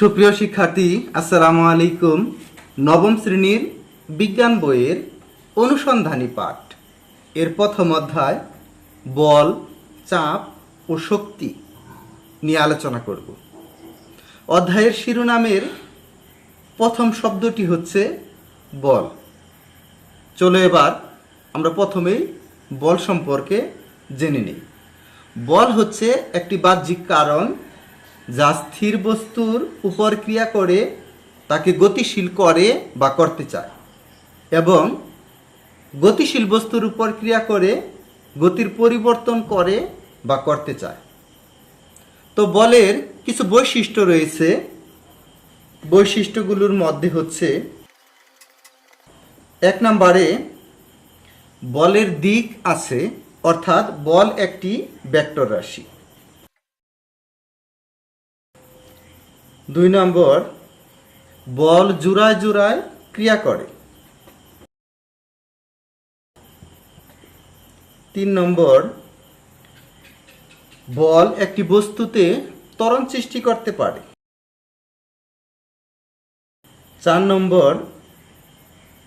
সুপ্রিয় শিক্ষার্থী, আসসালামু আলাইকুম। নবম শ্রেণির বিজ্ঞান বইয়ের অনুসন্ধানী পাঠ। এর প্রথম অধ্যায়, বল, চাপ ও শক্তি নিয়ে আলোচনা করব। অধ্যায়ের শিরোনামের প্রথম শব্দটি হচ্ছে বল। চলো এবার আমরা প্রথমেই বল সম্পর্কে জেনে নিই। বল হচ্ছে একটি বাহ্যিক কারণ যা স্থির বস্তুর উপর ক্রিয়া করে, তাকে গতিশীল করে বা করতে চায়। এবং গতিশীল বস্তুর উপর ক্রিয়া করে, গতির পরিবর্তন করে বা করতে চায়। তো বলের কিছু বৈশিষ্ট্য রয়েছে। বৈশিষ্ট্যগুলোর মধ্যে হচ্ছে, এক নম্বরে, বলের দিক আছে, অর্থাৎ বল একটি ভেক্টর রাশি। দুই নম্বর, বল জোড়ায় জোড়ায় ক্রিয়া করে। তিন নম্বর, বল একটি বস্তুতে ত্বরণ সৃষ্টি করতে পারে। চার নম্বর,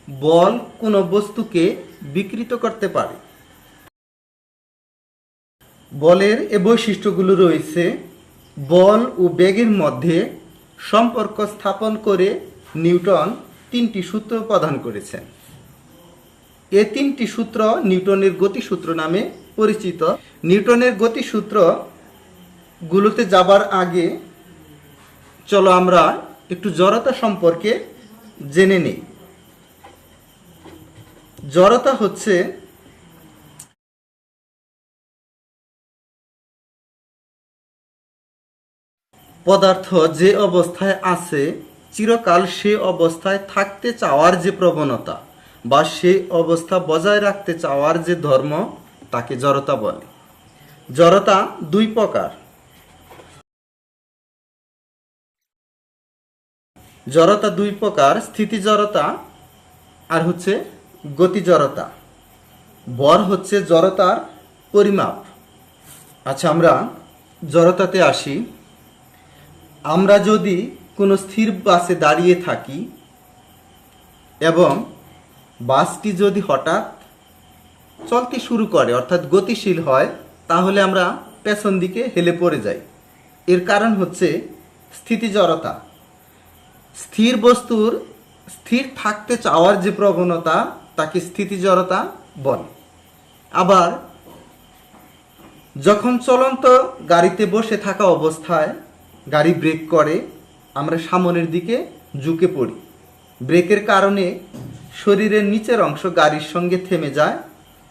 বল কোনো বস্তুকে বিকৃত করতে পারে। বলের এ বৈশিষ্ট্যগুলো রয়েছে, বল ও বেগের মধ্যে সম্পর্ক স্থাপন করে নিউটন তিনটি সূত্র প্রদান করেছেন। এ তিনটি সূত্র নিউটনের গতিসূত্র নামে পরিচিত। নিউটনের গতিসূত্র গুলোতে যাবার আগে চলো আমরা একটু জড়তা সম্পর্কে জেনে নিই। জড়তা হচ্ছে পদার্থ যে অবস্থায় আছে, চিরকাল সে অবস্থায় থাকতে চাওয়ার যে প্রবণতা বা সেই অবস্থা বজায় রাখতে চাওয়ার যে ধর্ম, তাকে জড়তা বলে। জড়তা দুই প্রকার। জড়তা দুই প্রকার, স্থিতি জড়তা আর হচ্ছে গতি জড়তা। বর হচ্ছে জড়তার পরিমাপ। আচ্ছা আমরা জড়তাতে আসি। আমরা যদি কোনো স্থির বাসে দাঁড়িয়ে থাকি এবং বাসটি যদি হঠাৎ চলতে শুরু করে, অর্থাৎ গতিশীল হয়, তাহলে আমরা পেছন দিকে হেলে পড়ে যাই। এর কারণ হচ্ছে স্থিতি জড়তা স্থির বস্তুর স্থির থাকতে চাওয়ার যে প্রবণতা, তাকে স্থিতি জড়তা বলে। আবার যখন চলন্ত গাড়িতে বসে থাকা অবস্থায় গাড়ি ব্রেক করে, আমরা সামনের দিকে ঝুঁকে পড়ি। ব্রেকের কারণে শরীরের নিচের অংশ গাড়ির সঙ্গে থেমে যায়,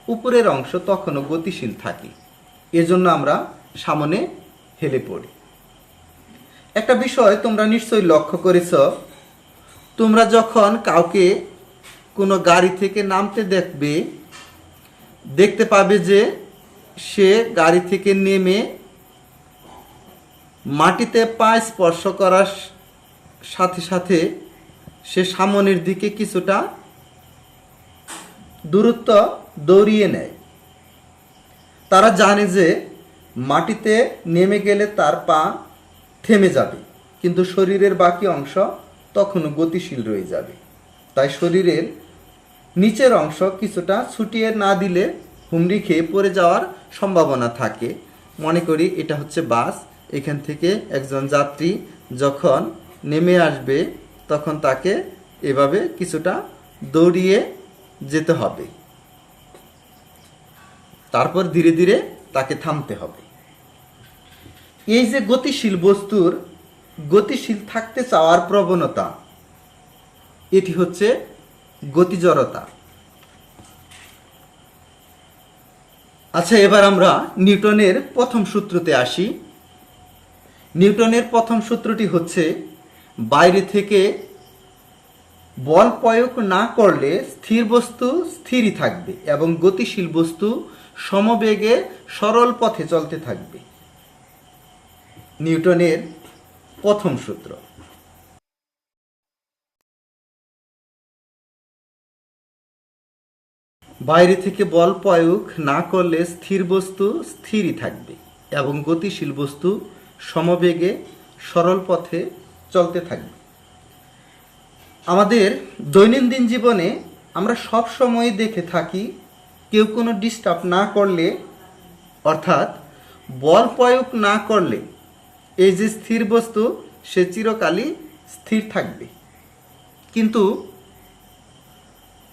উপরের অংশ তখনও গতিশীল থাকে। এজন্য আমরা সামনে হেলে পড়ি। একটা বিষয় তোমরা নিশ্চয়ই লক্ষ্য করেছ। তোমরা যখন কাউকে কোনো গাড়ি থেকে নামতে দেখবে, দেখতে পাবে যে সে গাড়ি থেকে নেমে মাটিতে পা স্পর্শ করার সাথে সাথে সে সামনের দিকে কিছুটা দূরত্ব দৌড়িয়ে নেয়। তারা জানে যে মাটিতে নেমে গেলে তার পা থেমে যাবে, কিন্তু শরীরের বাকি অংশ তখনও গতিশীল রয়ে যাবে। তাই শরীরের নিচের অংশ কিছুটা ছুটিয়ে না দিলে হুমড়ি খেয়ে পড়ে যাওয়ার সম্ভাবনা থাকে। মনে করি এটা হচ্ছে বাস। এখান থেকে একজন যাত্রী যখন নেমে আসবে, তখন তাকে এভাবে কিছুটা দৌড়িয়ে যেতে হবে। তারপর ধীরে ধীরে তাকে থামতে হবে। এই যে গতিশীল বস্তুর গতিশীল থাকতে চাওয়ার প্রবণতা, এটি হচ্ছে গতিজড়তা। আচ্ছা এবার আমরা নিউটনের প্রথম সূত্রতে আসি। নিউটনের প্রথম সূত্রটি হচ্ছে, বাইরে থেকে বল প্রয়োগ না করলে স্থির বস্তু স্থিরই থাকবে এবং গতিশীল বস্তু সমবেগে সরল পথে চলতে থাকবে। নিউটনের প্রথম সূত্র। বাইরে থেকে বল প্রয়োগ না করলে স্থির বস্তু স্থিরই থাকবে এবং গতিশীল বস্তু সমবেগে সরল পথে চলতে থাকবে আমাদের দৈনন্দিন জীবনে আমরা সব সময় দেখে থাকি, কেউ কোনো ডিস্টার্ব না করলে, অর্থাৎ বল প্রয়োগ না করলে, এই যে স্থির বস্তু, সে চিরকালই স্থির থাকবে। কিন্তু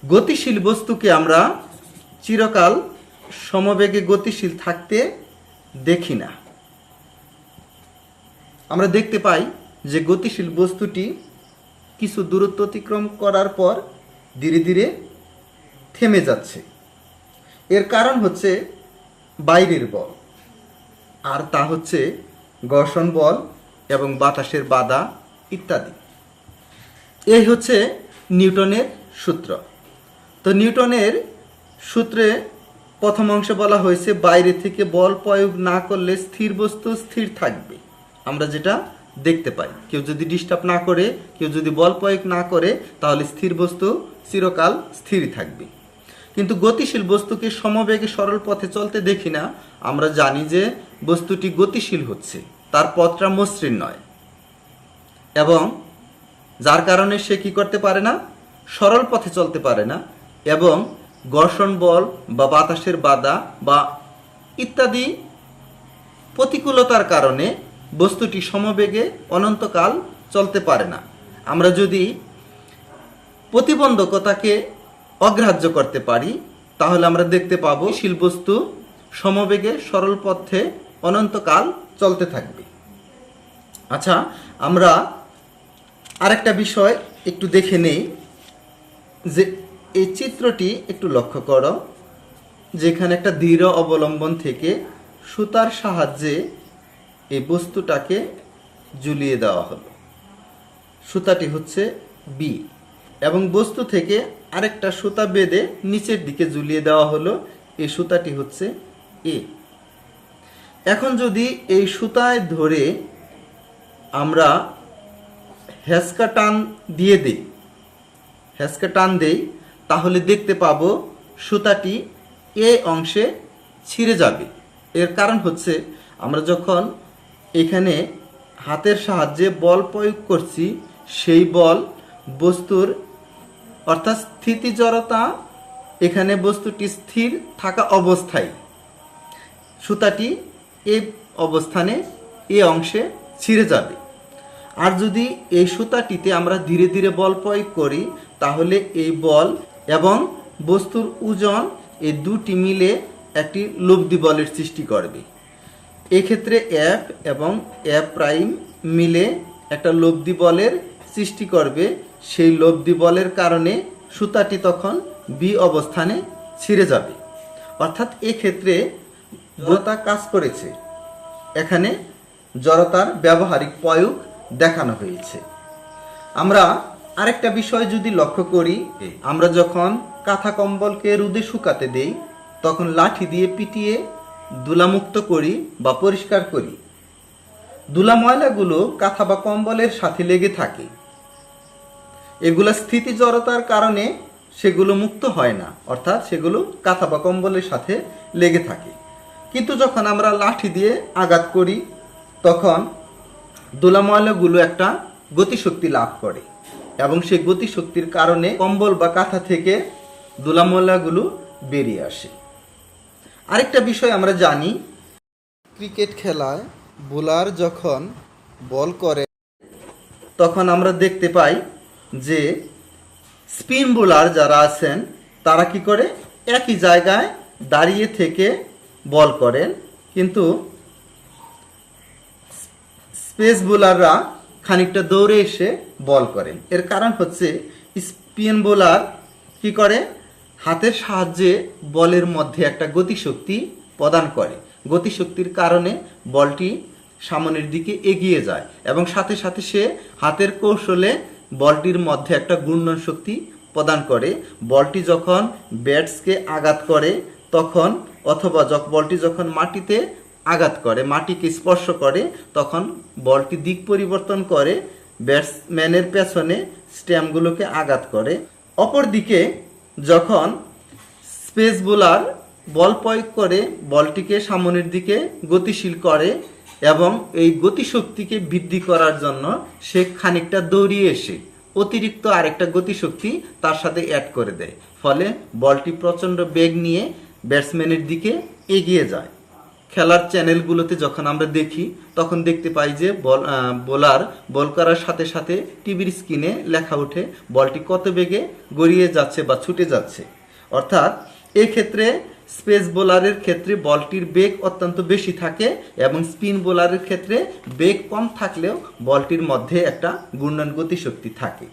গতিশীল বস্তুকে আমরা চিরকাল সমবেগে গতিশীল থাকতে দেখি না। আমরা দেখতে পাই যে গতিশীল বস্তুটি কিছু দূরত্ব অতিক্রম করার পর ধীরে ধীরে থেমে যাচ্ছে। এর কারণ হচ্ছে বাইরের বল। আর তা হচ্ছে ঘর্ষণ বল এবং বাতাসের বাধা ইত্যাদি। এই হচ্ছে নিউটনের সূত্র। তো নিউটনের সূত্রে প্রথম অংশে বলা হয়েছে বাইরে থেকে বল প্রয়োগ না করলে স্থির বস্তু স্থির থাকবে। আমরা যেটা দেখতে পাই। কেউ যদি ডিস্টার্ব না করে, কেউ যদি বল প্রয়োগ না করে, তাহলে স্থির বস্তু চিরকাল স্থির থাকবে। কিন্তু গতিশীল বস্তুকে সমবেগে সরল পথে চলতে দেখি না, আমরা জানি যে বস্তুটি গতিশীল হচ্ছে, তার পথটা মসৃণ নয়। এবং যার কারণে সে কি করতে পারে না? সরল পথে চলতে পারে না। এবং ঘর্ষণ বল বা বাতাসের বাধা বা ইত্যাদি প্রতিকূলতার কারণে বস্তুটি সমবেগে অনন্তকাল চলতে পারে না। আমরা যদি প্রতিবন্ধকতাকে অগ্রাহ্য করতে পারি, তাহলে আমরা দেখতে পাবো শিলবস্তু সমবেগে সরল পথে অনন্তকাল চলতে থাকবে। আচ্ছা আমরা আরেকটা বিষয় একটু দেখে নেই, যে এই চিত্রটি একটু লক্ষ্য করো, যেখানে একটা দৃঢ় অবলম্বন থেকে সুতার সাহায্যে এই বস্তুটাকে ঝুলিয়ে দেওয়া হলো। সুতাটি হচ্ছে বি এবং বস্তু থেকে আরেকটা সুতা বেঁধে নিচের দিকে ঝুলিয়ে দেওয়া হলো। এই সুতাটি হচ্ছে এ এখন যদি এই সুতায় ধরে আমরা হেসকা টান দিয়ে দিই হেসকা টান দেই, তাহলে দেখতে পাবো সুতাটি এ অংশে ছিঁড়ে যাবে। এর কারণ হচ্ছে আমরা যখন এখানে হাতের সাহায্যে বল প্রয়োগ করছি। সেই বল, বস্তুর অর্থাৎ স্থিতি জড়তা এখানে বস্তুটি স্থির থাকা অবস্থায়। সুতাটি এই অবস্থানে এ অংশে ছিঁড়ে যাবে। আর যদি এই সুতাটিতে আমরা ধীরে ধীরে বল প্রয়োগ করি, তাহলে এই বল এবং বস্তুর ওজন, এই দুটি মিলে একটি লব্ধি বলের সৃষ্টি করবে। এক্ষেত্রে অ্যাপ এবং অ্যাপ প্রাইম মিলে একটা লব্ধি বলের সৃষ্টি করবে। সেই লব্ধি বলের কারণে সুতাটি তখন বি অবস্থানে ছিঁড়ে যাবে। অর্থাৎ এক্ষেত্রে জড়তা কাজ করেছে। এখানে জড়তার ব্যবহারিক প্রয়োগ দেখানো হয়েছে। আমরা আরেকটা বিষয় যদি লক্ষ্য করি, আমরা যখন কাঁথা কম্বলকে রোদে শুকাতে দেই, তখন লাঠি দিয়ে পিটিয়ে দুলামুক্ত করি বা পরিষ্কার করি। দুলা ময়লাগুলো কাঁথা বা কম্বলের সাথে লেগে থাকে। এগুলো স্থিতি জড়তার কারণে সেগুলো মুক্ত হয় না, অর্থাৎ সেগুলো কাঁথা বা কম্বলের সাথে লেগে থাকে। কিন্তু যখন আমরা লাঠি দিয়ে আঘাত করি, তখন দোলা ময়লাগুলো একটা গতিশক্তি লাভ করে এবং সেই গতিশক্তির কারণে কম্বল বা কাঁথা থেকে দোলা ময়লাগুলো বেরিয়ে আসে। আরেকটা বিষয় আমরা জানি। ক্রিকেট খেলায় বোলার যখন বল করে তখন আমরা দেখতে পাই যে স্পিন বোলার যারা আছেন তারা কি করে? একই জায়গায় দাঁড়িয়ে থেকে বল করেন। কিন্তু স্পেস বোলাররা খানিকটা দৌড়ে এসে বল করেন। এর কারণ হচ্ছে স্পিন বোলার কি করে? হাতের সাহায্যে বলের মধ্যে একটা গতিশক্তি প্রদান করে। গতিশক্তির কারণে বলটি সামনের দিকে এগিয়ে যায় এবং সাথে সাথে সে হাতের কৌশলে বলটির মধ্যে একটা ঘূর্ণন শক্তি প্রদান করে। বলটি যখন ব্যাটসকে আঘাত করে তখন অথবা বলটি যখন মাটিতে আঘাত করে, মাটিকে স্পর্শ করে, তখন বলটি দিক পরিবর্তন করে ব্যাটসম্যানের পেছনে স্ট্যাম্পগুলোকে আঘাত করে। অপরদিকে যখন স্পেস বোলার বল প্রয়োগ করে বলটিকে সামনের দিকে গতিশীল করে এবং এই গতিশক্তিকে বৃদ্ধি করার জন্য সে খানিকটা দৌড়িয়ে এসে অতিরিক্ত আরেকটা গতিশক্তি তার সাথে অ্যাড করে দেয়। ফলে বলটি প্রচণ্ড বেগ নিয়ে ব্যাটসম্যানের দিকে এগিয়ে যায়। খেলার চ্যানেলগুলোতে যখন আমরা দেখি, তখন দেখতে পাই যে বল বোলার বল করার সাথে সাথে টিভির স্ক্রিনে লেখা ওঠে, বলটি কত বেগে গড়িয়ে যাচ্ছে বা ছুটে যাচ্ছে। অর্থাৎ এক্ষেত্রে স্পেস বোলারের ক্ষেত্রে বলটির বেগ অত্যন্ত বেশি থাকে এবং স্পিন বোলারের ক্ষেত্রে বেগ কম থাকলেও বলটির মধ্যে একটা ঘূর্ণন গতিশক্তি থাকে।